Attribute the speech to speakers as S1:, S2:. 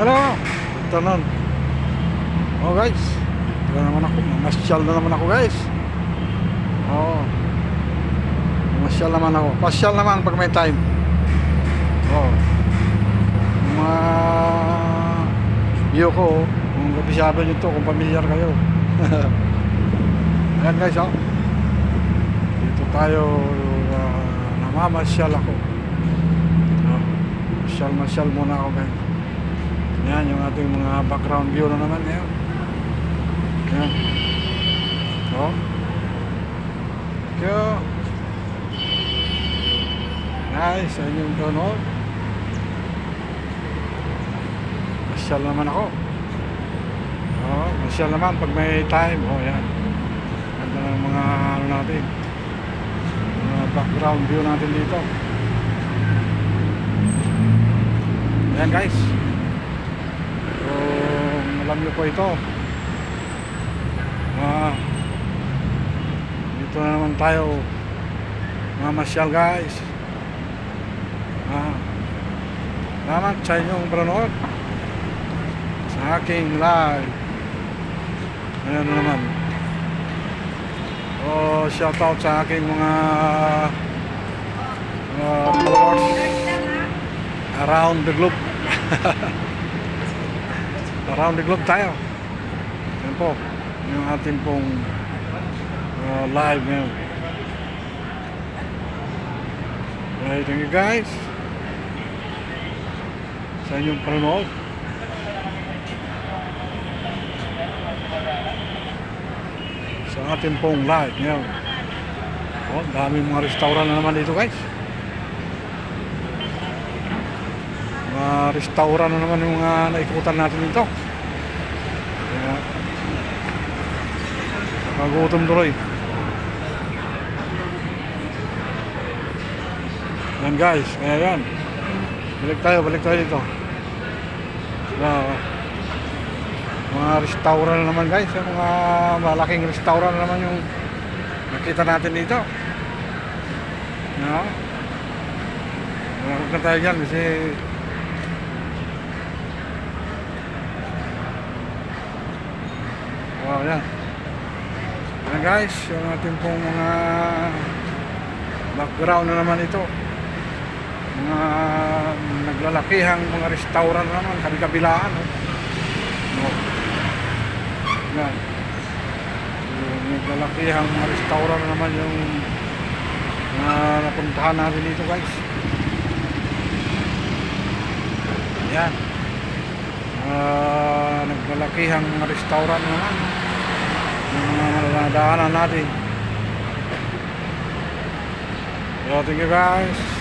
S1: Hello! Ito nun. Oh guys. Na naman ako. Masyal na naman ako guys. Oh. Masyal naman ako. Pasyal naman pag may time. Oh. Mga view ko, kung kabisado nyo to, kung pamilyar kayo. Ayan guys, oh. Dito tayo, uh, namamasyal ako. Oh. Masyal-masyal muna ako guys. Yan yung ating mga background view na naman ngayon. Yan. Oh. Thank you. Nice, sa inyong panood. Masyal naman ako. Oh, masyal naman pag may time. Oh, yan. Ganda ng mga ano natin. Mga background view natin dito. Yan guys. Alam nyo po ito. Ah, dito na naman tayo. Mga masyal guys. Ah, salamat sa inyong panonood. Sa aking live. Ayan na naman. Oh, shout out sa aking mga uh, around the globe. around the globe tayo. Yan po. Yung ating pong uh, live ngayon. Okay, thank you guys. Sa inyong panonood. Sa ating pong live ngayon. Oh, daming mga restaurant na naman dito guys. Mga restaurant na naman yung mga naikutan natin dito. Kaya, Magutom tuloy. Yan guys, kaya yan. Balik tayo, balik tayo dito. Yeah. Mga restaurant na naman guys, yung mga malaking restaurant na naman yung nakita natin dito. No? Huwag na tayo dyan kasi Wow, yan. Yan guys, yung ating pong mga background na naman ito. Mga naglalakihang mga restaurant na naman, kabi-kabilaan. Oh. No. Yan. Yung naglalakihang mga restaurant na naman yung mga napuntahan natin dito guys. Yan. Ah, naglalakihang restaurant na naman. Mga nadaanan natin. So, thank you guys.